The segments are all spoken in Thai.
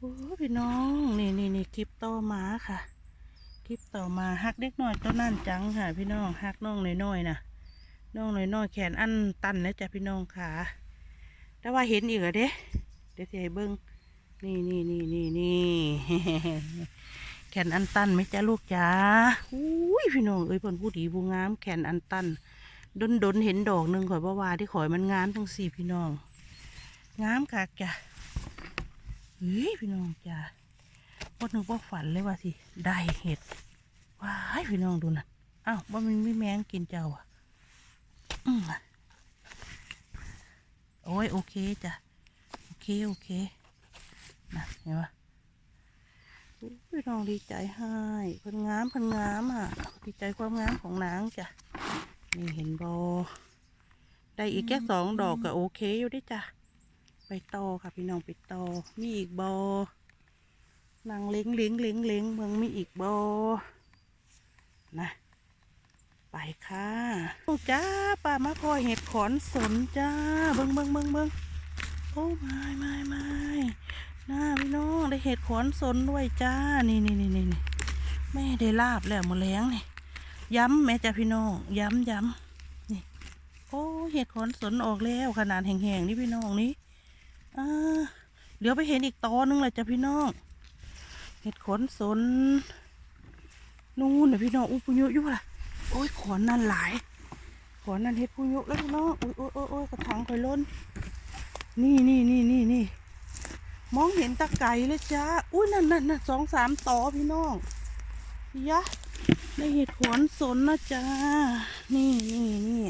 โอ้พี่น้องนี่นี่นี่คลิปต่อมาค่ะคลิปต่อมาฮักเด็กน้อยตัวนั่นจังค่ะ พี่น้องฮักน้องน้อยๆนะน้องน้อยๆแขนอันตันแล้วจ้ะพี่น้องค่ะแต่ว่าเห็นอีกเหรอเด้เดี๋ยวสิให้เบิ้งนี่นี่นี่นี่นี่แขนอันตันไหมจ้าลูกจ๋าอุ้ยพี่น้องเอ้ยเพิ่นผู้ดีผู้งาม แขนอันตันดนดนเห็นดอกหนึ่งข่อยบ่ว่าที่ข่อยมันงามทั้งสี่พี่น้อง งามคักจ้ะ เฮ้ยพี่น้องจ้ะบ่นึกว่าฝันเลยว่าสิ ได้เห็ดว้ายพี่น้องดูนะอ้าวว่ามันไม่แมงกินเจ้าอะอืมโอ้ยโอเคจ้ะ โอเค โอเคนะเห็นปะพี่น้องดีใจให้เพันงามเพันงามอะ ดีใจความงามของนางจ้ะ นี่เห็นบอได้อีกแค่สองดอกก็โอเคอยู่ด้จ้ะ ไปต่อค่ะพี่น้องไปต่อมีอีกโบนางเล้งเล้งเล้งเล้งเมืองมีอีกโบนะไปค่ะโอ้จ้าป้ามาพอเห็ดขอนสนจ้าเบิงเบิงเบิงเบิงโอ้ไม่ไม่ไม่หน้าพี่น้องได้เห็ดขอนสนด้วยจ้านี่นี่นี่นี่นี่แม่ได้ลาบแล้วหมดแรงนี่ย้ำแม่จ้าพี่น้องย้ำย้ำนี่โอ้เห็ดขอนสนออกแล้วขนาดแห้งๆนี่พี่น้องนี่ เดี๋ยวไปเห็นอีกตอนึงเลยจ้ะพี่น้อง เห็ดขนสน นู่นนะพี่น้องอุ้ปุยุยุล่ะ โอ้ยขนนั่นหลาย ขนนั่นเห็ดปุยุแล้วพี่น้องโอ้ยโอ้ยโอ้ยกระถางคอยล้น นี่นี่นี่นี่นี่ มองเห็นตะไก่เลยจ้า อุ้ยนั่นนั่นนั่นสองสามต่อพี่น้องยะในเห็ดขนสนนะจ้า นี่นี่นี่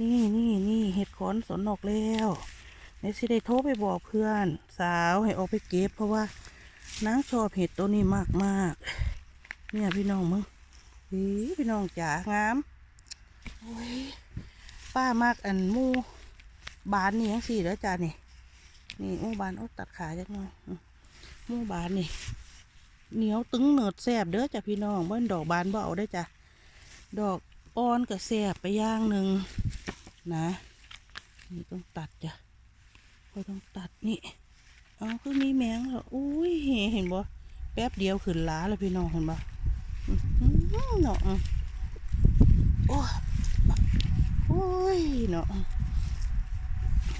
นี่นี่นี่เห็ดขนสนออกแล้ว ในสิได้โทรไปบอกเพื่อน สาวให้ออกไปเก็บ เพราะว่านางชอบเห็ดตัวนี้มากมากเนี่ยพี่น้องมึงอีพี่น้องจ๋างามโอ้ยป้ามากอันมูบานนี่ยังสี่แล้วจ้านี่นี่มูบานอาตัดขาจักหน่อยมูบานนี่เหนียวตึงเหนืดแสบเด้อจ้ะพี่น้องเบิ้นดอกบานเอาได้จ้ะดอกอ่อนกับแสบไปย่างหนึ่งนะนี่ต้องตัดจ้ะ ก็ต้องตัดนี่เอาคือมีแมงแล้วอุ้ยเห็นบ่แป๊บเดียวขึ้นล้าแล้วพี่น้องเห็นบ่เนาะอืมโอ้โอ้ยเนาะ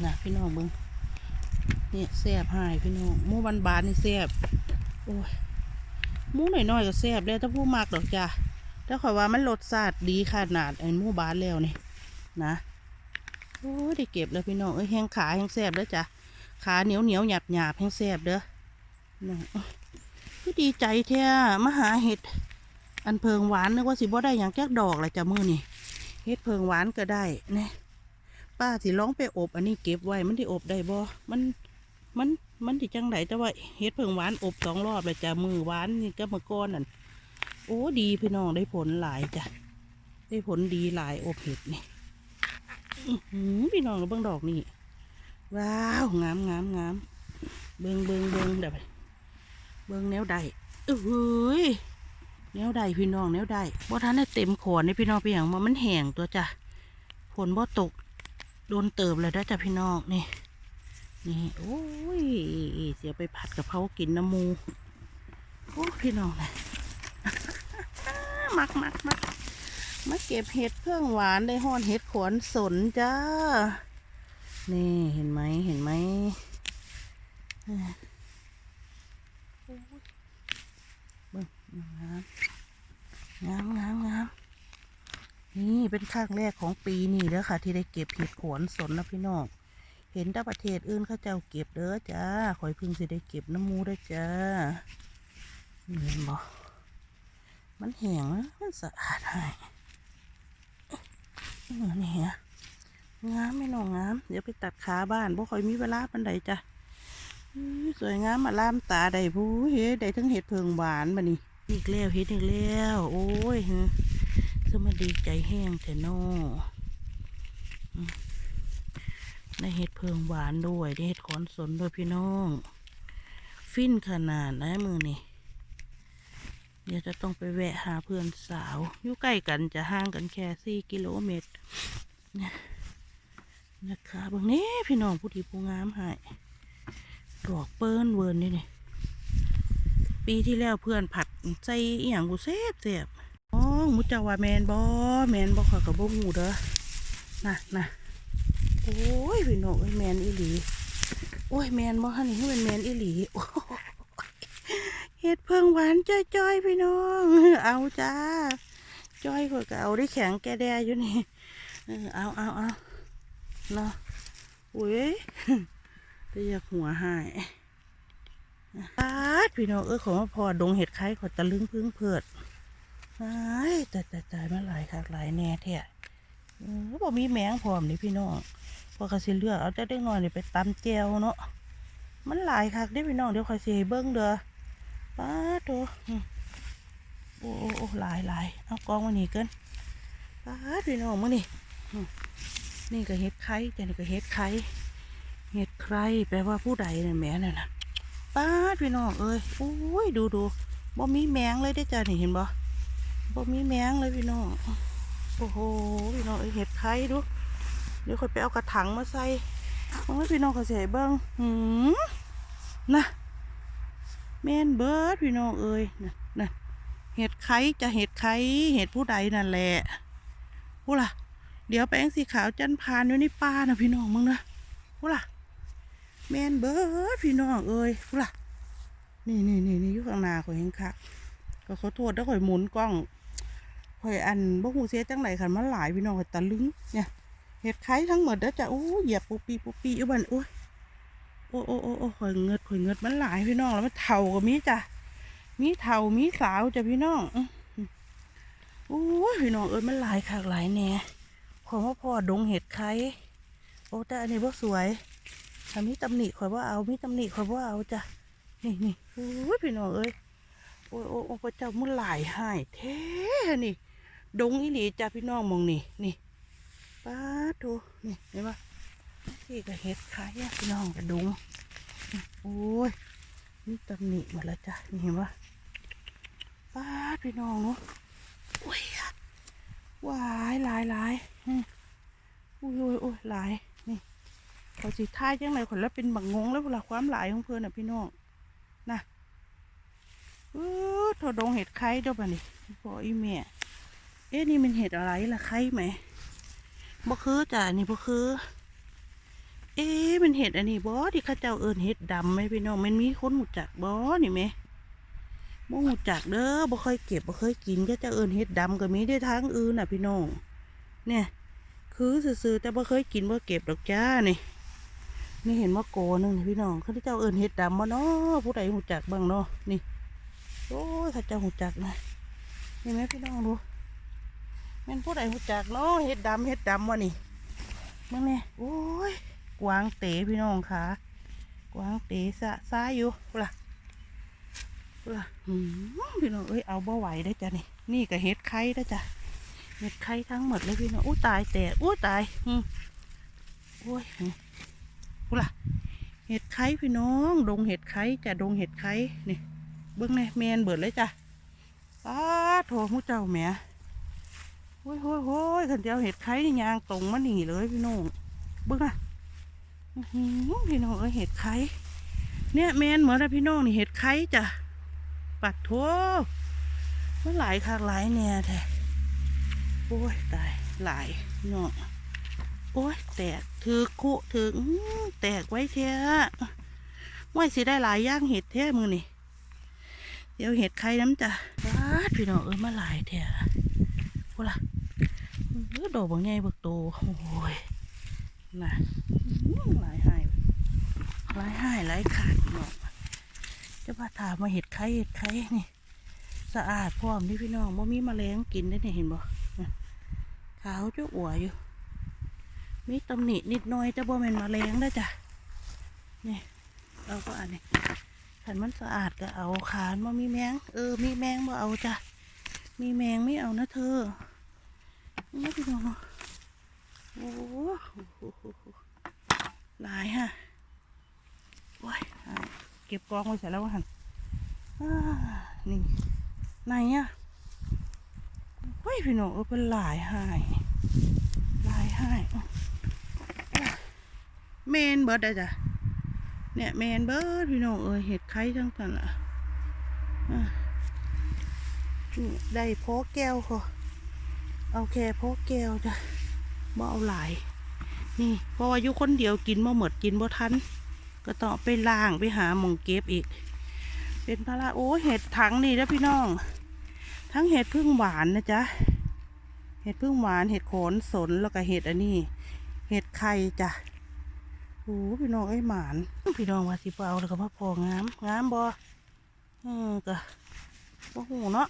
นะพี่น้องเบิ้งเนี่ยแซ่บหายพี่น้องมูบานบานนี่แซ่บโอ้ยมูหน่อยๆก็แซ่บแล้วถ้าผู้มากดอกจ้ะถ้าขอยว่ามันรสชาติดีขนาดไอ้มูบานแล้วนี่นะ โอ้ได้เก็บแล้วพี่น้องเอ้ยแห้งขาแห้งแซบแล้วจ้ะขาเหนียวเหนียวหยาบหยาบแห้งแซบเด้อน้องก็ดีใจแท้มาหาเห็ด อันเพิงหวานนึกว่าสิบ่ได้อย่างแก้ดอกเลยจ้ะมือนี่เห็ดเพิงหวานก็ได้นี่ป้าสิร้องไปอบ อันนี้เก็บไว้มันที่อบได้บ่มันมันมันที่จังไหนแต่ว่าเฮ็ดเพิ่งหวานอบสองรอบเลยจ้ะมือหวานนี่ก็มื่อก้อนนั่นโอ้ดีพี่น้องได้ผลหลายจ้ะได้ผลดีหลายอบเห็ดนี่ พี่น้องเราเบิ่งดอกนี่ ว้าว งามงามงามเบิ่งเบิ่งเบิ่งเดี๋ยวไปเบิ่งแนวใดเอ้ยแนวใดพี่น้องแนวใดบ่ทันได้เต็มขอนนี่พี่น้องไปอย่างมามันแห้งตัวจ้ะฝนบ่ตก โดนเติบเลยได้จ้ะพี่น้องนี่ นี่โอ้ยเสียไปผัดกับเขากินน้ำมู โอ้พี่น้องนะมักมักมัก มาเก็บเห็ดเพื่องหวานได้ห่อนเห็ดขวนสนจ้า นี่เห็นไหมเห็นไหมงงามงามงามงามนี่เป็นครั้งแรกของปีนี้แล้วค่ะ ที่ได้เก็บเห็ดขวนสนนะพี่น้องเห็นต่ประเทศอื่นเขาเจ้าเก็บเด้อจ้าข่อยพึ่งสิได้เก็บน้ำมูได้จ้าเห็นบ่มันแห้งนะมันสะอาดให้ นี่ฮะงามไม่น้องงาม เดี๋ยวไปตัดขาบ้านบ่ค่อยมีเวลาปันใดจ้ะอื้อสวยงามมาล่ามตาได้ผู้เฮ็ดได้ทั้งเห็ดเพิงหวานมานี่อีกแล้วเฮ็ดอีกแล้ว โอ้ยฮะสมาดีใจแห้งแต่นอได้เห็ดเพิงหวานด้วยได้เห็ดขอนสนด้วยพี่น้อง ฟินขนาดนะมือนี่ เดี๋ยวจะต้องไปแวะหาเพื่อนสาวอยู่ใกล้กันจะห่างกันแค่สี่กิโลเมตรนะนะคะบางนี้พี่น้องผู้ดีผู้งามหายดอกเปิ้นเวิร์นนี่นี่ปีที่แล้วเพื่อนผัดใส่อีหยังกูเซฟเสียบอ๋อมุจาวาแมนบอแมนบอขอกับบ่หูเด้อน่ะน่ะโอ้ยพี่น้องแมนอีหลีโอ้ยแมนบ่ฮันนี่เป็นแมนอีหลีโอ้ เห็ดเพิ่งหวานจ้อยๆพี่น้อง เอาจ้า จ้อยข่อยก็เอาได้แข็งแกแดอยู่นี่เออเอาเอาเอาเนาะอุ้ยจะอยากหัวหายปาดพี่น้องเออขอมาพอดงเห็ดไข่ขอตะลึงพึ่งเพิดไอ้ายแต่แต่แต่มาหลายคักหลายแน่แท้เออบ่มีแมงพร้อมนี่พี่น้องพอกระสิเลือกเอาแต่เด็กน้อยนี่ไปตำแจวเนาะมันหลายคักเด้พี่น้องเดี๋ยวคอยสิเบิ่งเด้อ ปาดตอืมโอ้โอ้หลายหลายเอากองมานี่เกินปาดพี่น้องมานี่นี่ก็เห็ดไข่จ้ะนี่ก็เห็ดไข่เห็ดใครแปลว่าผู้ใดเนี่ยแม่น่ะนะป้าดพี่น้องเอ้ยโอ้ยดูดูบ่มีแมงเลยได้จ้านี่เห็นบ่บ่มีแมงเลยพี่น้องโอ้โหพี่น้องเห็ดไข่ดูเดี๋ยวค่อยไปเอากระถังมาใส่มันไม่พี่น้องเขาใส่เบิ้งหืมนะ แม่นเบิร์ดพี่น้องเอ้ยนะนะเห็ดไข่จะเห็ดไข่เห็ดผู้ใดนั่นแหละพูล่ะ เดี๋ยวแป้งสีขาวจันพานอยู่ในป่านะพี่น้องมึงนะพูล่ะ แมนเบิร์ดพี่น้องเอ้ยพูดล่ะ นี่นี่นี่นี่อยู่ข้างหน้าข่อยเห็นคักก็ขอโทษถ้าข่อยหมุนกล้องข่อยอันบ่หูเสียจังไหนขันมันหลายพี่น้องข่อยตะลึงเนี่ยเห็ดไข่ทั้งหมดเด้อจ้ะอู้เหยียบปุปีปุปีอยู่บันโอ้ย อ้โอ้โอ้โอ้ข่อยเงิดข่อยเงิดมันหลายพี่น้องแล้วมันเท่ากับมีจ้ะมีเท่ามีสาวจ้ะพี่น้องอื้อหือโอ้ยพี่น้องเอ้ยมันหลายคักหลายแน่ขอว่าพ่อดงเห็ดไข่โอ้แต่อันนี้บ่สวยถ้ามีตำหนิข่อยว่าเอามีตำหนิข่อยว่าเอาจ้ะนี่นี่โอ้ยพี่น้องเอ้ยโอ้ยโอ้ยพระเจ้ามุ่นหลายหายแท้นี่ ดงอีหลีจ้ะพี่น้องมองนี่นี่ป้าโถนี่เห็นปะ ที่ก็เฮ็ดขายพี่น้องกระดงโอ้ยมีตำหนิหมดแล้วจ้ะนี่เห็นปะป้าพี่น้องเนาะโอ้ยอะวายหลายหลายอืมโอ้ยโอ้ยโอ้ยหลายนี่เขาสิท่ายจังไรคนแล้วเป็นบังงงแล้วเวลาความหลายของเพื่อนน่ะพี่น้องนะเออทอดงเห็ดไข่เจ้าป่ะนี่พออีเมียเอ๊ะนี่มันเห็ดอะไรล่ะไข่ไหมบ่คือจ้ะนี่บ่คือ เอ๊ะมันเห็ดอันนี้บ่ที่ข้าเจ้าเอิ้นเห็ดดำไหมพี่น้องมันมีคนหูจักบ่นี่ไหมบ่หูจักเด้อบ่เคยเก็บบ่เคยกินก็จะเอิ้นเห็ดดำก็มีได้ทางอื่นน่ะพี่น้อง เนี่ย คือซื่อแต่บ่เคยกินบ่เก็บดอกจ้านี่นี่เห็นว่าโกหนึงพี่น้องเขาที่เจ้าเอิญเห็ดดำมาเนาะผู้ใดหูจักบ้างเนาะนี่โอ้ยเขาเจ้าหูจักนะนี่ไหมพี่น้องดูแม่นผู้ใดหูจักเนาะเห็ดดำเห็ดดำวะนี่มึงเนี่ยโอ้ย กวางเต๋พี่น้องค่ะ กวางเต๋สะซ้ายอยู่ล่ะล่ะพี่น้องเอ้ยเอาบ่ไหวได้จ้ะนี่นี่ก็เห็ดไข่ได้จ้ะเห็ดไข่ทั้งหมดเลยพี่น้องอู้ตายแต่อู้ตายอืมโอ้ยพูล่ะเห็ดไข่พี่น้อง ดงเห็ดไข่จ้ะดงเห็ดไข่นี่เบิ้องในแมนเบิดเลยจ้ะป้าดโถหูเจ้าแหม่โอ้ยโอ้ยโอ้ยขันเจ้าเห็ดไข่นี่ยางตรงมาหนีเลยพี่น้องเบิ้งอะอื้อหือ พี่น้องเอ้เห็ดไข่เนี่ยแมนเหมือนพี่น้องนี่เห็ดไข่จ้ะปัดโถมันหลายคากหลายแน่แท้โอ้ยตายหลายพี่น้องโอ้ยแตกถือคุถือแตกไว้เท้ไว้สิได้หลายย่างเห็ดแท้มือนี่เดี๋ยวเห็ดไข่น้ำจ้ะวาพี่น้องเอ้ยมาหลายแท้พูล่ะเออดอกบางใหญ่บักโตโอ้ย น่ะหลายหายหลายหายหลายขาดพี่น้องจะพาถามมาเห็ดไข่เห็ดไข่นี่ สะอาดพร้อมนี่พี่น้องบ่มีแมลงกินได้เนี่ยเห็นบ่ขาวจ้าอัวอยู่ มีตำหนินิดหน่อยแต่บ่แม่นมาแรงได้จ้ะนี่เราก็อันนี้ขันมันสะอาดก็เอาขานมามีแมง เออ มีแมงมาเอาจ้ะ มีแมงไม่เอานะเธอนี่พี่น้อง โหหลายฮะโอ้ยเก็บกองไว้เสร็จแล้วหันอ่านี่ไหนอะเฮ้ยพี่น้องเออเป็นหลายหายหลายหายเมนเบิร์ดได้จ้ะเนี่ยเมนเบิร์ดพี่น้องเอ้ยเห็ดไข่ทั้งนั้นอะอะนี่ได้โพกแก้วค่ะเอาแค่โพกแก้วจ้ะ บ่เอาหลาย นี่เพราะว่าอยู่คนเดียวกินบ่หมดกินบ่ทัน ก็ต้องไปล่างไปหาหมองเก็บอีก เป็นพระราโอ้เห็ดถังนี่นะพี่น้อง ทั้งเห็ดพึ่งหวานนะจ๊ะ เห็ดพึ่งหวานเห็ดโขนสนแล้วก็เห็ดอันนี้ เห็ดไข่จ้ะโอ้พี่น้องไอ้หมาน พี่น้องว่าสิเปเอาแล้วก็มาพองามงามบ่เออก็บ่หูเนาะ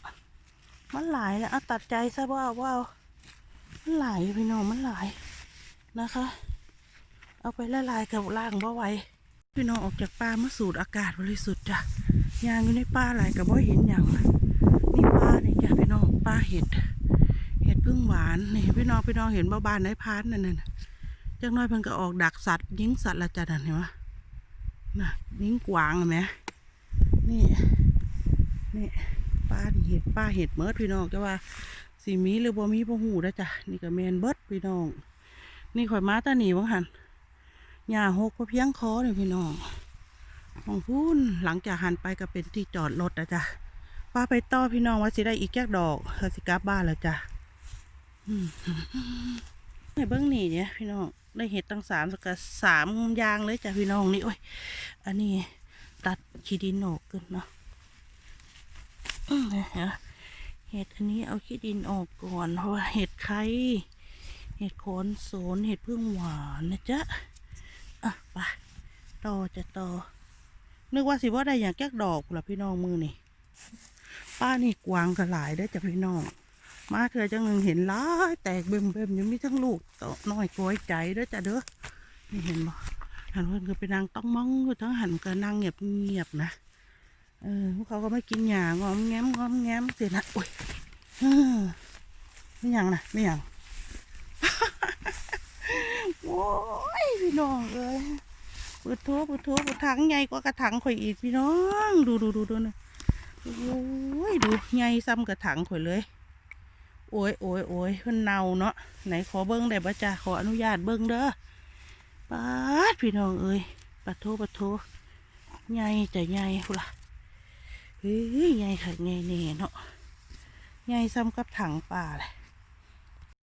มันหลายแล้วอตัดใจซะว่าว่าเอา มันหลายพี่น้องมันหลายนะคะ เอาไปละลายกับล่างบ่ไหวพี่น้องออกจากป่ามาสูดอากาศบริสุทธิ์จ้ะยางอยู่ในป่าหลายกับบ่เห็นอย่างนี่ป่าเนี่จ้ะพี่น้องป่าเห็ด เห็ดพึ่งหวานนี่พี่น้องพี่น้องเห็นบ่บานในพานนั่นน่ะจังน้อยเพิ่นก็ออกดักสัตว์ยิงสัตว์ละจ้ะนั่นเห็นไหมน่ะยิงกวางเห็นไหมนี่นี่ ป้านเห็ดป้าเห็ดเมิดพี่น้องจะว่าสีมีหรือบ่มีบ่หูนะจ้ะนี่ก็แมนเบิดพี่น้อง นี่ข่อยมาตาหนีวังหันหญ้าหกก็เพียงคอเลยพี่น้องของพูนหลังจากหันไปก็เป็นที่จอดรถนะจ๊ะป้าไปต่อพี่น้องว่าสิได้อีกแก้ดอกเขาสิกลับบ้านแล้วจ้ะให้เบิ้องนี่เนี่ยพี่น้องได้เห็ดตั้งสามสกัดสามยางเลยจ้ะพี่น้องนี่โอ้ยอันนี้ตัดขี้ดินออกขึ้นเนาะ เห็ดอันนี้เอาขี้ดินออกก่อน เพราะว่าเห็ดไข่เห็ดโคนโสนเห็ดพึ่งหวานนะจ๊ะอะไปต่อจะต่อนึกว่าสิว่าได้อย่างแก๊กดอกพุ่นละพี่น้องมือนี่ป้านี่กวางกระหลายได้จ้ะพี่น้อง มาเถอะจังหนึ่งเห็นหล้ายแตกเบิ่มเบิ่มๆยังมีทั้งลูกโตน้อยกล้วยใจเด้จ้ะเด้อนี่เห็นบ่หันเพิ่นก็ไปนางต้องมองทั้งหันก็นางเงียบเงียบๆนะ ออพวกเขาก็ไม่กินหญ้างอมแง้มงอมแง้มเสียนะอุ้ยไม่หยังนะไม่หยังโอ้ยพี่น้องเอ้ยปิดโทเปิดโทเปิดถังใหญ่กว่ากระถังข่อยอีกพี่น้อง ดูดูดูดูนะโอ้ยดูใหญ่ซ้ำกระถังข่อยเลย โอ้ยโอ้ยโอ้ยมันเน่าเนาะไหนขอเบิ้งได้ปะจ้าขออนุญาตเบิ้งเด้อปาดพี่น้องเอ้ยปัดโทปัดโทใหญ่แต่ใหญ่พุ่นละ เฮ้ยใหญ่ค่ะใหญ่เน่เนาะใหญ่ซ้ำกับถังป่าเลย